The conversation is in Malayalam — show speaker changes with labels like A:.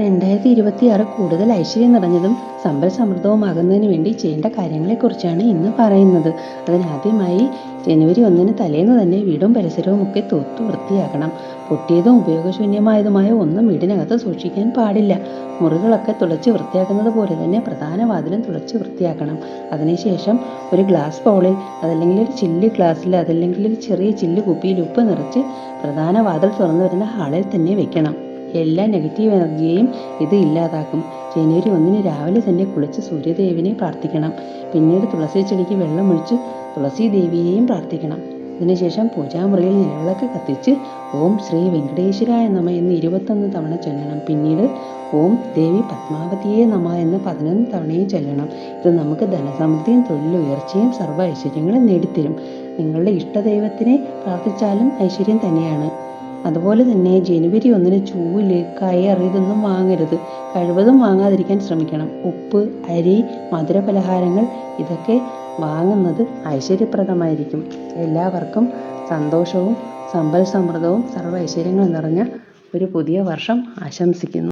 A: രണ്ടായിരത്തി ഇരുപത്തിയാറ് കൂടുതൽ ഐശ്വര്യം നിറഞ്ഞതും സമ്പൽ സമൃദ്ധവുമാകുന്നതിന് വേണ്ടി ചെയ്യേണ്ട കാര്യങ്ങളെക്കുറിച്ചാണ് ഇന്ന് പറയുന്നത്. അതിനാദ്യമായി ജനുവരി ഒന്നിന് തലേന്ന് തന്നെ വീടും പരിസരവും ഒക്കെ തൂത്ത് വൃത്തിയാക്കണം. പൊട്ടിയതും ഉപയോഗശൂന്യമായതുമായ ഒന്നും വീടിനകത്ത് സൂക്ഷിക്കാൻ പാടില്ല. മുറികളൊക്കെ തുളച്ച് വൃത്തിയാക്കുന്നത് പോലെ തന്നെ പ്രധാന വാതിലും തുളച്ച് വൃത്തിയാക്കണം. അതിനുശേഷം ഒരു ഗ്ലാസ് ബൗളിൽ അതല്ലെങ്കിൽ ഒരു ചില്ല് ഗ്ലാസ്സിൽ അതല്ലെങ്കിൽ ഒരു ചെറിയ ചില്ല് കുപ്പിയിൽ ഉപ്പ് നിറച്ച് പ്രധാന വാതിൽ തുറന്നു വരുന്ന ഹാളിൽ തന്നെ വെക്കണം. എല്ലാ നെഗറ്റീവ് എനർജിയെയും ഇത് ഇല്ലാതാക്കും. ജനുവരി ഒന്നിന് രാവിലെ തന്നെ കുളിച്ച് സൂര്യദേവിനെ പ്രാർത്ഥിക്കണം. പിന്നീട് തുളസി ചെടിക്ക് വെള്ളമൊഴിച്ച് തുളസി ദേവിയെയും പ്രാർത്ഥിക്കണം. ഇതിനുശേഷം പൂജാമുറിയിൽ നിലവിളക്ക് കത്തിച്ച് ഓം ശ്രീ വെങ്കടേശ്വരായ നമ എന്ന് ഇരുപത്തൊന്ന് തവണ ചൊല്ലണം. പിന്നീട് ഓം ദേവി പത്മാവതിയെ നമ എന്ന് പതിനൊന്ന് തവണയും ചൊല്ലണം. ഇത് നമുക്ക് ധനസമൃദ്ധിയും തൊഴിലുയർച്ചയും സർവ ഐശ്വര്യങ്ങളും നേടിത്തരും. നിങ്ങളുടെ ഇഷ്ടദൈവത്തിനെ പ്രാർത്ഥിച്ചാലും ഐശ്വര്യം തന്നെയാണ്. അതുപോലെ തന്നെ ജനുവരി ഒന്നിന് ചൂൽ കയർ ഇതൊന്നും വാങ്ങരുത്. കഴിവതും വാങ്ങാതിരിക്കാൻ ശ്രമിക്കണം. ഉപ്പ് അരി മധുരപലഹാരങ്ങൾ ഇതൊക്കെ വാങ്ങുന്നത് ഐശ്വര്യപ്രദമായിരിക്കും. എല്ലാവർക്കും സന്തോഷവും സമ്പൽ സമൃദ്ധവും സർവ ഐശ്വര്യങ്ങളും നിറഞ്ഞ ഒരു പുതിയ വർഷം ആശംസിക്കുന്നു.